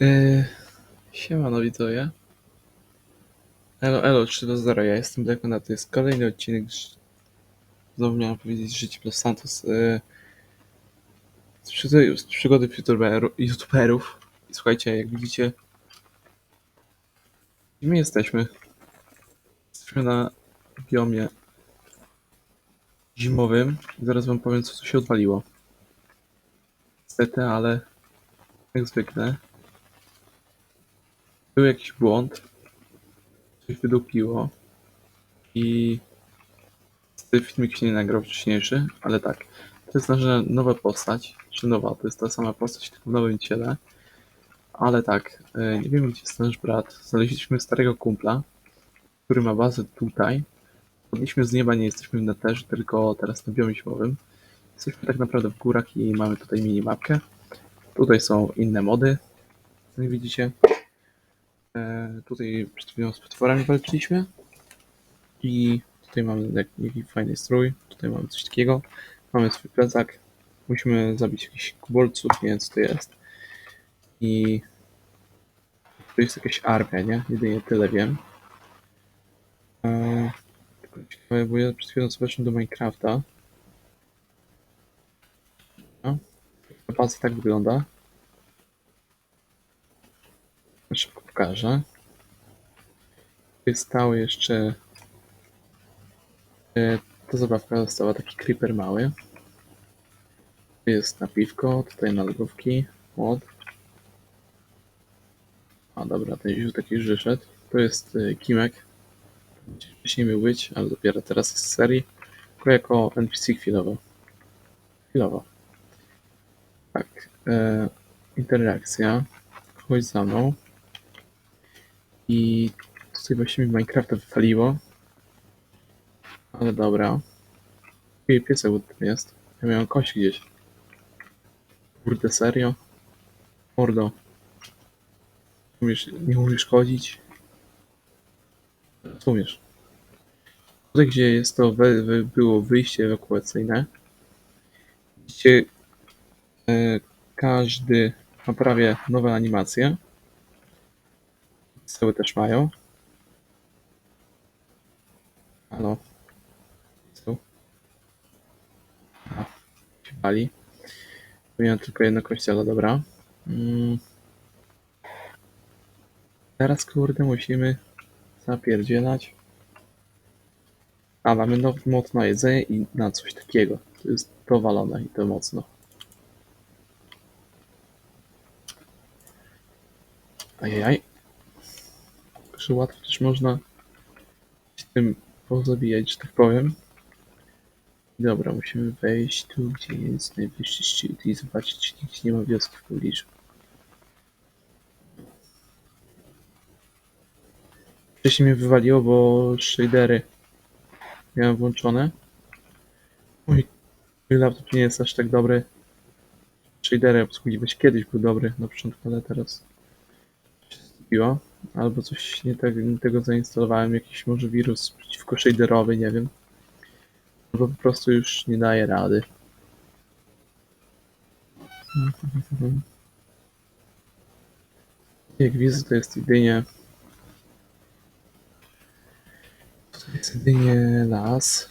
Yy, siemano widzowie. Elo, elo, 3 do 0, ja jestem Dekona, to jest kolejny odcinek. Znowu miałem powiedzieć Życie Plus Santos. Yy, z, przygody, youtuberów. I słuchajcie, jak widzicie, gdzie my jesteśmy? Jesteśmy na biomie zimowym. Zaraz wam powiem, co tu się odwaliło. Niestety, ale jak zwykle był jakiś błąd, coś wydupiło i filmik się nie nagrał wcześniejszy, ale tak, to jest nasza nowa postać, czy nowa, to jest ta sama postać, tylko w nowym ciele, ale tak, e, nie wiem gdzie jest nasz brat, znaleźliśmy starego kumpla, który ma bazę tutaj, podnieśmy z nieba, nie jesteśmy w neterze, tylko teraz na biomie zimowym, jesteśmy tak naprawdę w górach i mamy tutaj minimapkę, tutaj są inne mody, jak widzicie, tutaj przed chwilą z potworami walczyliśmy. I tutaj mamy jak- jakiś fajny strój. Tutaj mamy coś takiego. Mamy swój plecak. Musimy zabić jakichś kubolców, nie wiem co to jest. I to jest jakaś armia, nie? Jedynie tyle wiem. E, tylko ciekawe, bo ja przed chwilą zobaczyłem do Minecrafta. No. Baza tak wygląda. Pokażę. Stały jeszcze. E, ta zabawka została taki creeper mały. Tu jest napiwko, tutaj na lodówki, mod. A dobra, ten ziół taki już wyszedł. To jest e, Kimek. Wcześniej miał być, ale dopiero teraz jest z serii. Tylko jako NPC chwilowo. Chwilowo. Tak. E, interakcja. Chodź za mną. I tutaj właśnie mi Minecrafta wypaliło. Ale dobra. I piesek tam jest. Ja miałem kość gdzieś. Kurde, serio? Mordo. Umiesz, nie umiesz chodzić? Co umiesz? Tutaj, gdzie jest to we, we, było wyjście ewakuacyjne, widzicie, e, każdy ma prawie nowe animacje. Cały też mają. Halo. Co? A, się pali. Miałem tylko jedno kościele, dobra. Mm. Teraz kurde musimy zapierdzielać. A mamy nowy mod na jedzenie i na coś takiego. To jest powalone i to mocno. Ajajaj. Że łatwo też można się tym pozabijać, że tak powiem. Dobra, musimy wejść tu, gdzie jest najwyższy szczyt i zobaczyć, czy nigdzie nie ma wioski w pobliżu. Wcześniej mnie wywaliło, bo shadery miałem włączone. Mój, laptop nie jest aż tak dobry. Shadery obsługiwać kiedyś był dobry na początku, ale teraz się zgubiło. Albo coś nie, tak, nie tego zainstalowałem, jakiś może wirus przeciwko shaderowy, nie wiem. Albo po prostu już nie daje rady. Jak widzę, to jest jedynie. To jest jedynie las.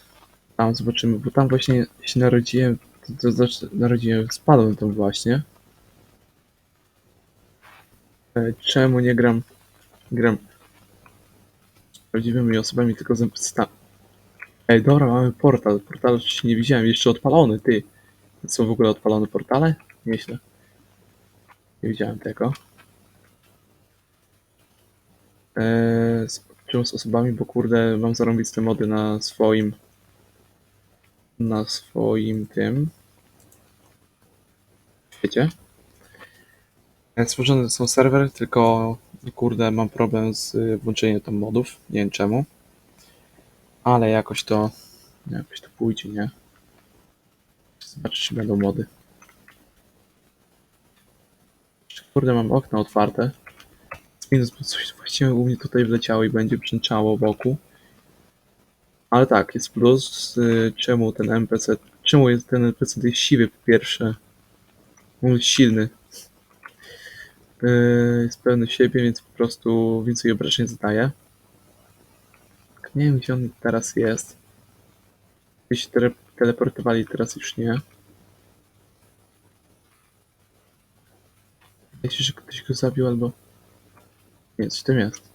Tam zobaczymy, bo tam właśnie się narodziłem. To, to znaczy, narodziłem, spadłem tam właśnie. E, Czemu nie gram? Gram z prawdziwymi osobami, tylko z NPC. Ej, dobra, mamy portal. Portal oczywiście nie widziałem, jeszcze odpalony, ty. Są w ogóle odpalone portale? Nieźle. Nie widziałem tego. Eee, z, z osobami, bo kurde, mam zarąbiste mody na swoim na swoim tym świecie. E, Stworzone są serwery, tylko kurde, mam problem z y, włączeniem tam modów. Nie wiem czemu. Ale jakoś to jakoś to pójdzie, nie? Zobaczyć, czy będą mody. Kurde, mam okno otwarte. Minus, bo coś właściwie u mnie tutaj wleciało i będzie brzęczało wokół. Ale tak, jest plus. y, Czemu ten NPC. Czemu jest ten NPC jest siwy po pierwsze? On jest silny. Yy, jest pewny siebie, więc po prostu więcej obrażeń zadaje. Tylko Nie wiem, gdzie on teraz jest. By się tele teleportowali, teraz już nie. Wiecie, że ktoś go zabił albo... Nie, coś tam jest.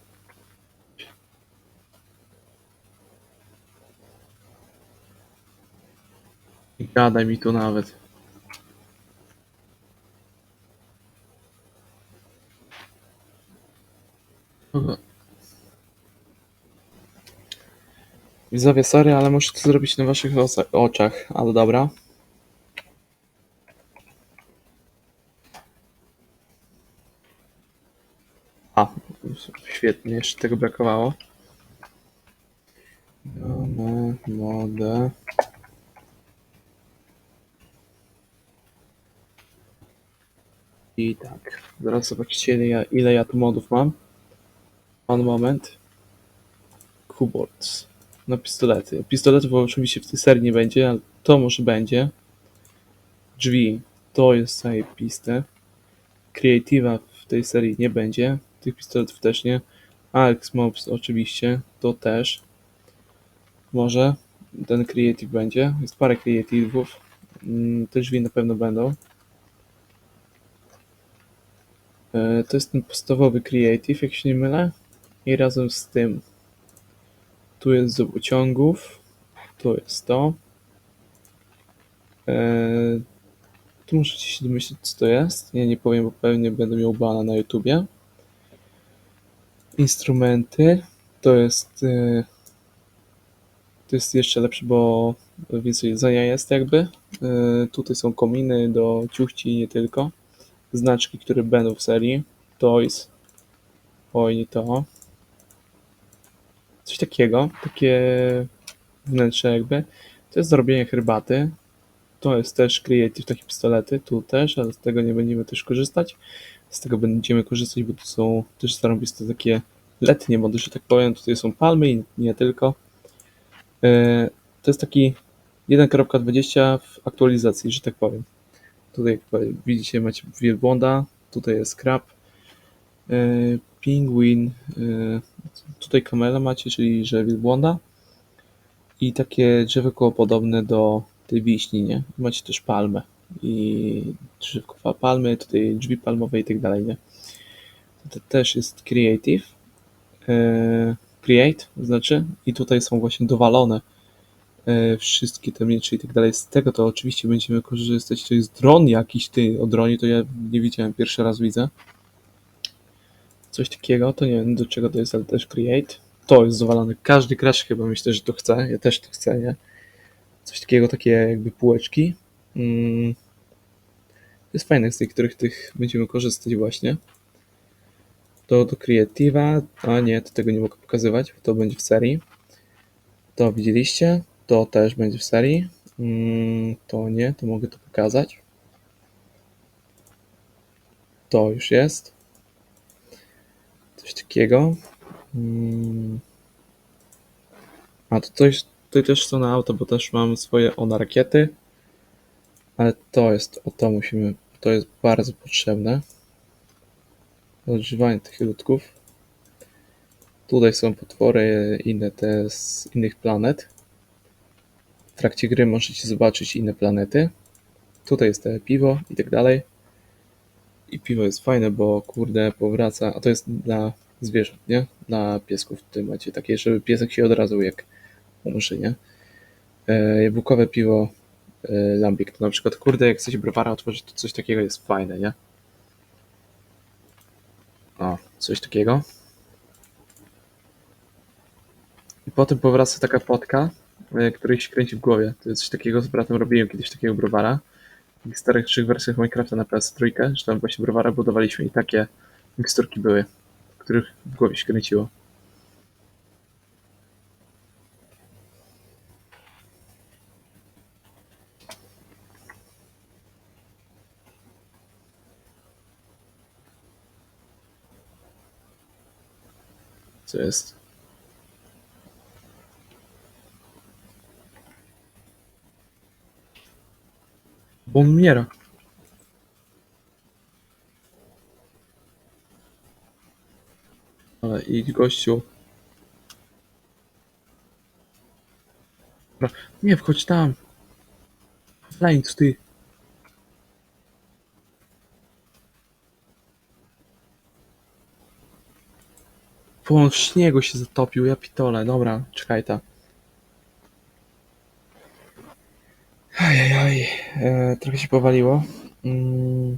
Nie gadaj mi tu nawet. Widzowie, sorry, ale muszę to zrobić na waszych oczach, ale dobra. A, świetnie, jeszcze tego brakowało. Mamy modę. I tak, zaraz zobaczycie ile ja, ile ja tu modów mam. One moment. Keyboards. Na pistolety. Pistoletów oczywiście w tej serii nie będzie, ale to może będzie. Drzwi. To jest zajebiste. Creative'a w tej serii nie będzie. Tych pistoletów też nie. Alex Mobs oczywiście. To też. Może. Ten Creative będzie. Jest parę Creative'ów. Mm, Te drzwi na pewno będą. E, To jest ten podstawowy Creative, jak się nie mylę. I razem z tym tu jest do pociągów. Tu jest to. Eee, tu możecie się domyślić, co to jest. Ja nie powiem, bo pewnie będę miał bana na YouTubie. Instrumenty. To jest. e, To jest jeszcze lepsze, bo więcej jedzenia jest jakby. E, Tutaj są kominy do ciuchci i nie tylko. Znaczki, które będą w serii. Toys. Oj, to. Coś takiego. Takie wnętrze jakby. To jest do robienia herbaty. To jest też Creative, takie pistolety, tu też, ale z tego nie będziemy też korzystać. Z tego będziemy korzystać, bo tu są też zarąbiste takie letnie mody, że tak powiem. Tutaj są palmy i nie tylko. E, To jest taki 1.20 w aktualizacji, że tak powiem. Tutaj jak widzicie macie wielbłąda, tutaj jest krab, e, pingwin, e, tutaj kamela macie, czyli że wielbłąda i takie drzewko podobne do tej wiśni, nie? Macie też palmę i drzewko palmy, tutaj drzwi palmowe i tak dalej, nie? To też jest creative, e, create znaczy i tutaj są właśnie dowalone e, wszystkie te miecze i tak dalej. Z tego to oczywiście będziemy korzystać. To jest dron jakiś, ty, o dronie to ja nie widziałem, pierwszy raz widzę. Coś takiego, to nie wiem do czego to jest, ale też create. To jest dowalone. Każdy gracz chyba myślę, że to chce. Ja też to chcę, nie? Coś takiego, takie jakby półeczki. Mm. To jest fajne, z niektórych tych będziemy korzystać właśnie. To do Creative'a, a nie, to tego nie mogę pokazywać, to będzie w serii. To widzieliście, to też będzie w serii. Mm, To nie, to mogę to pokazać. To już jest. Coś takiego. Mm. A to coś, tutaj też są na auto, bo też mam swoje ona rakiety. Ale to jest, o to musimy, to jest bardzo potrzebne. Odżywanie tych ludków. Tutaj są potwory inne te z innych planet. W trakcie gry możecie zobaczyć inne planety. Tutaj jest te piwo i tak dalej. I piwo jest fajne, bo kurde powraca, a to jest dla zwierząt, nie? Dla piesków tutaj macie takie, żeby piesek się odrazu jak umrze, nie? E, jabłkowe piwo e, Lambik to na przykład, kurde, jak coś browara otworzyć, to coś takiego jest fajne, nie? O, coś takiego. I potem powraca taka fotka, e, której się kręci w głowie. To jest coś takiego, z bratem robiłem kiedyś takiego browara. Trzech wersjach Minecrafta na PS3, że tam właśnie browara budowaliśmy i takie miksturki były, których w głowie się kręciło. Co jest? Bo on umiera. idź gościu. Dobra, nie wchodź tam. Flames, ty. Bo on w śniegu się zatopił, ja pitole. Dobra, czekaj ta. Ajajaj, e, trochę się powaliło. Mm.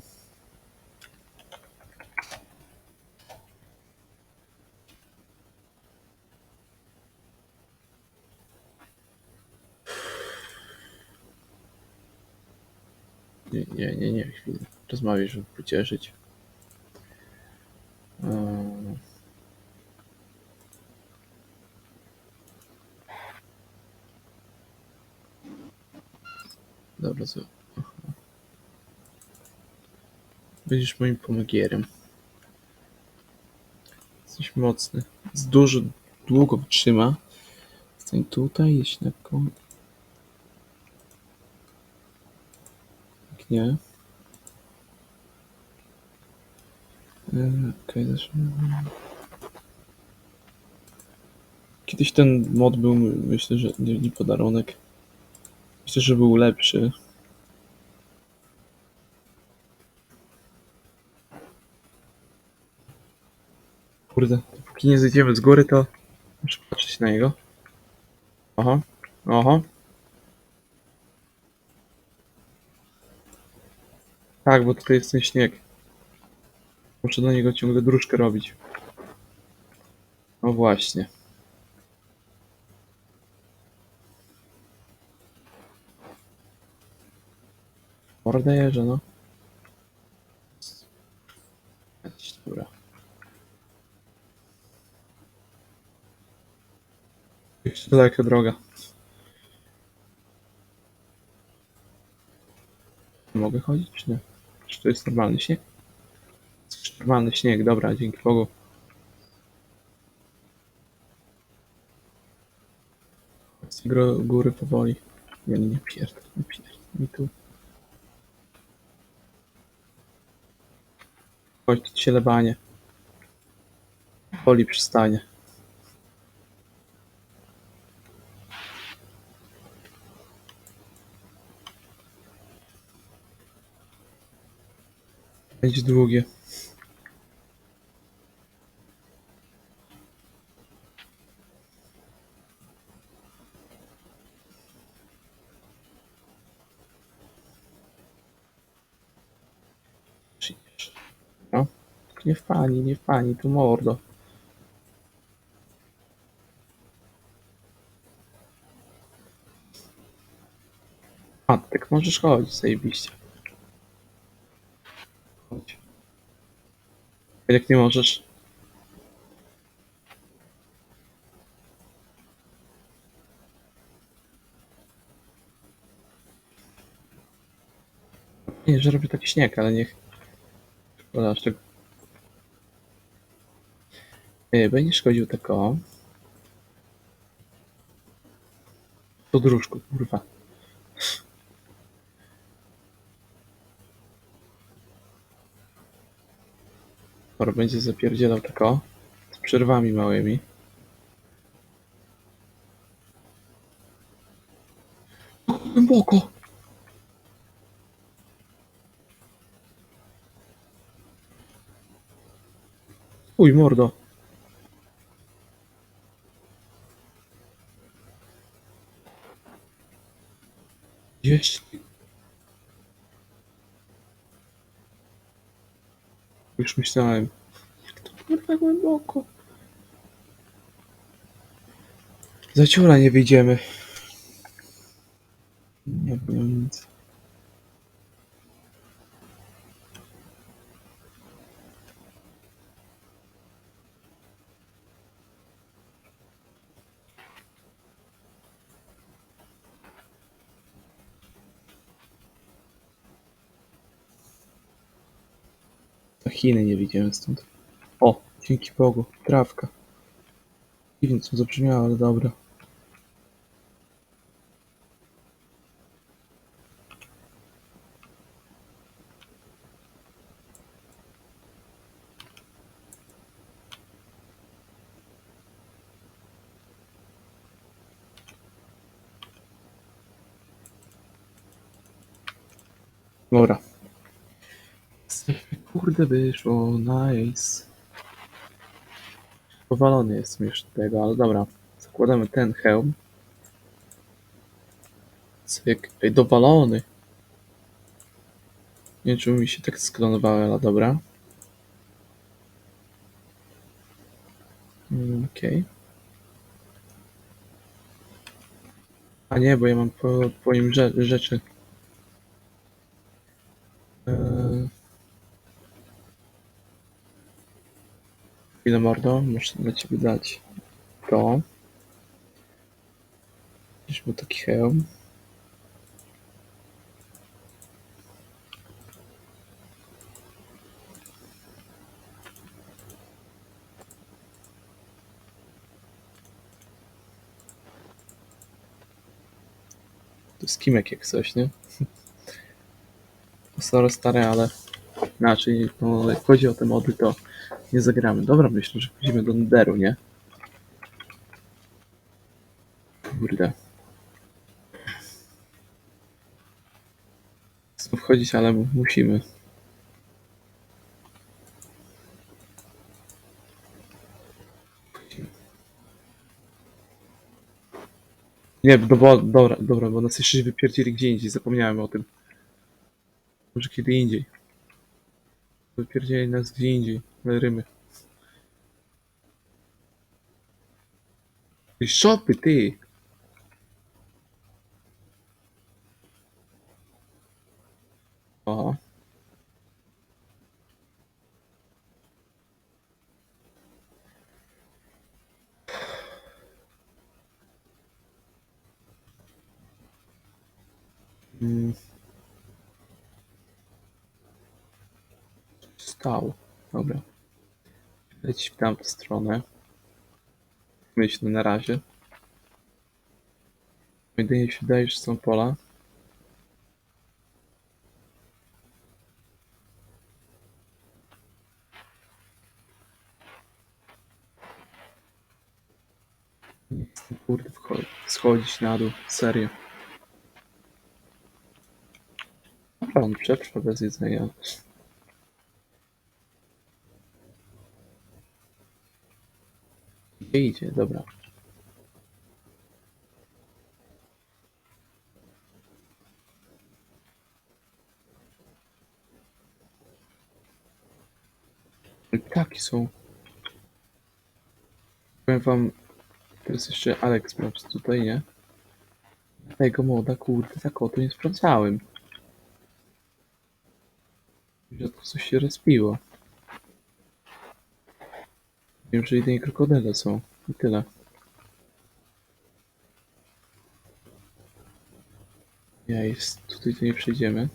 Nie, nie, nie, nie, chwilę. Rozmawiaj, żeby pocieszyć. Eee. Dobra, co? Aha. Będziesz moim pomagierem. Jesteś mocny. Z dużo, długo wytrzyma. Stań tutaj, jeśli na koniec. Jak nie. Eee, Okej, zacznijmy. Kiedyś ten mod był, my- myślę, że nie podarunek. Myślę, że był lepszy. Kurde, dopóki nie zejdziemy z góry, to muszę patrzeć na niego. Aha, aha. Tak, bo tutaj jest ten śnieg. Muszę do niego ciągle dróżkę robić. No właśnie. Mordę jeżdżę, no. Dobra. Jeszcze daleka droga. Mogę chodzić, czy nie? Czy to jest normalny śnieg? Normalny śnieg, dobra, dzięki Bogu. Góry powoli. Nie, nie, pierd, nie pierd. Mi tu. Chodź, ci się lebanie. Poli przystanie. Będzie długie. No, nie w pani, nie w pani, tu mordo. A, tak możesz chodzić, zajebiście. Chodź. A Jak nie możesz? Nie, że robię taki śnieg, ale niech. Szkoda, aż. Nie, będzie szkodził tylko. To dróżku, kurwa. Skoro będzie zapierdzielał tylko z przerwami małymi. Głęboko! Uj, mordo. Gdzieś. Już myślałem. Jak to kurwa głęboko. Za ciula nie wyjdziemy. Chiny nie widziałem stąd. O, dzięki Bogu, trawka. Dziwnie co zabrzmiało, ale dobra. Dobra, Kurde, wyszło, nice. Powalony jestem już tego, ale dobra. Zakładamy ten hełm. Cyk. Ej, dowalony. Nie wiem, mi się tak sklonowało, ale dobra. Mm, Okej. A nie, bo ja mam po, po nim rze rzeczy. Eee... Chwilę mordo, muszę dla ciebie dać to. Gdzieś był taki hełm. To jest Kimek jak coś, nie? Sorry stary, ale inaczej, no jak chodzi o te mody, to nie zagramy. Dobra, myślę, że pójdziemy do Netheru, nie? Kurde. Chcę wchodzić, ale mu- musimy. Nie, no bo, dobra, dobra, bo nas jeszcze wypierdzili gdzie indziej, zapomniałem o tym. Może kiedy indziej. Wypierdzieli nas gdzie indziej, na rymy. Ty szopy, ty! Dobra. Leć w tamtą stronę. Myślę na razie. Jedynie się wydaje, że są pola. Kurde, schodzić na dół. Serio. On przetrwa bez jedzenia. Gdzie idzie? Dobra. Ptaki są. Powiem wam, teraz jeszcze Alex Maps tutaj, nie? Tego moda, kurde, o to nie sprawdzałem. Tu coś się rozpiło. Wiem, że jedynie krokodyle są. I tyle. Ja jest, tutaj to nie przejdziemy.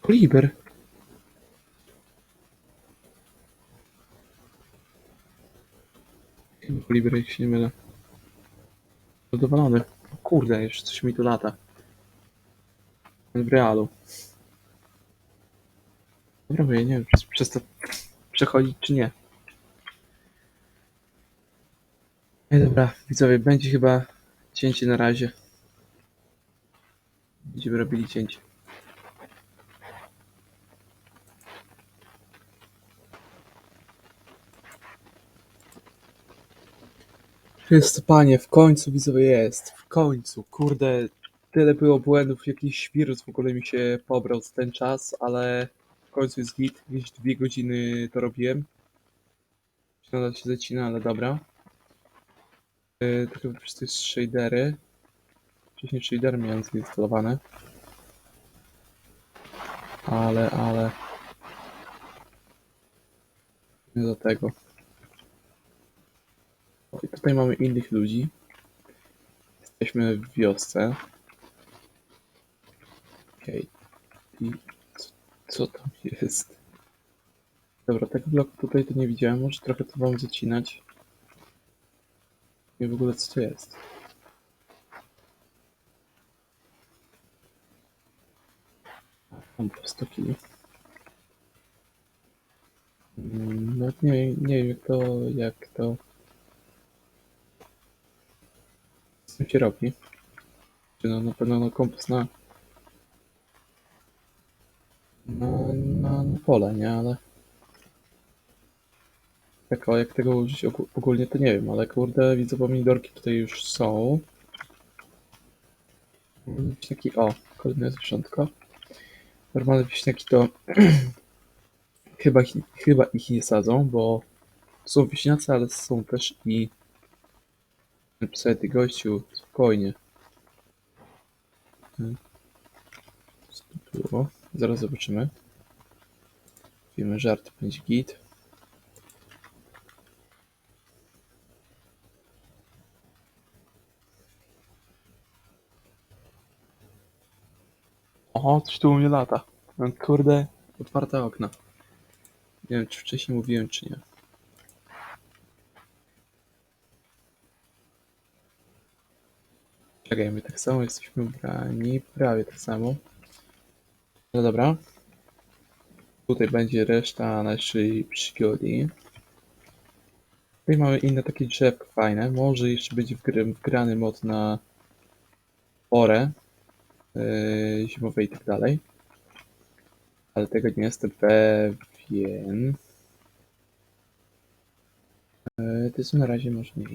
Koliber! Koliber, jak się nie mylę. Zadowolony. Kurde, jeszcze coś mi tu lata. W realu. Dobra, nie wiem, przez, przez to przechodzić czy nie. Ej, dobra, widzowie, będzie chyba cięcie na razie. Będziemy robili cięcie. Jest panie, w końcu widzowie jest. W końcu, kurde, tyle było błędów, jakiś wirus w ogóle mi się pobrał z ten czas, ale w końcu jest git. Jakieś dwie godziny to robiłem. Nadal się zacina, ale dobra. Yy, to chyba przez te shadery. Wcześniej shadery miałem zainstalowane. Ale, ale... Nie do tego. I tutaj mamy innych ludzi. Jesteśmy w wiosce. Okej. I co, co tam jest? Dobra, tego bloku tutaj to nie widziałem. Może trochę to wam zacinać. Nie w ogóle co to jest. Mam po 100 kili. Mm, Nawet nie, nie wiem jak to, jak to tym się robi. No na pewno no kompas na na, na, na pole, nie? Ale tak o, jak tego użyć ogó- ogólnie to nie wiem, ale kurde widzę pomidorki tutaj już są. Wiśniaki, o, kolejne zwierzątko. Normalne wiśniaki to chyba, chyba ich nie sadzą, bo są wiśniacy, ale są też i Napisałem ty gościu, spokojnie. Było? Zaraz zobaczymy. Wiemy, żart będzie git. O, coś tu u mnie lata. Mam kurde, otwarte okna. Nie wiem, czy wcześniej mówiłem, czy nie. Czekaj, my tak samo jesteśmy ubrani, prawie tak samo. No dobra. Tutaj będzie reszta naszej przygody. Tutaj mamy inne takie drzewko fajne. Może jeszcze będzie wgrany mod na porę yy, zimowe i tak dalej. Ale tego nie jestem pewien. Yy, ty co na razie może nie.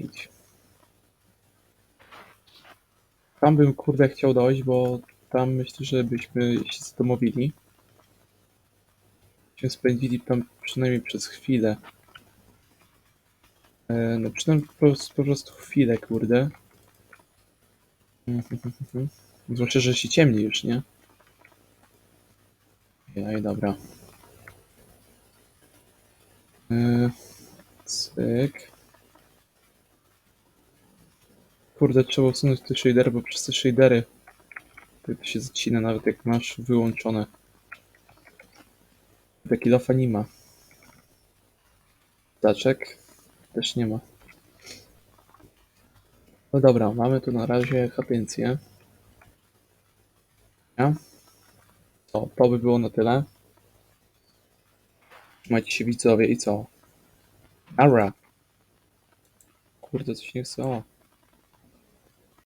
Tam bym kurde chciał dojść, bo tam myślę, że byśmy się zadomowili. Byśmy spędzili tam przynajmniej przez chwilę. E, no przynajmniej po prostu, po prostu chwilę, kurde. Zwłaszcza, że się ciemni już, nie? Jaj, dobra. E, cyk. Kurde, trzeba usunąć te shadery, bo przez te shadery to się zacina nawet jak masz wyłączone. Taki lofa nie ma. Daczek też nie ma. No dobra, mamy tu na razie. Ja? To, to by było na tyle. Trzymajcie się widzowie i co? Ara! Kurde, coś nie chce.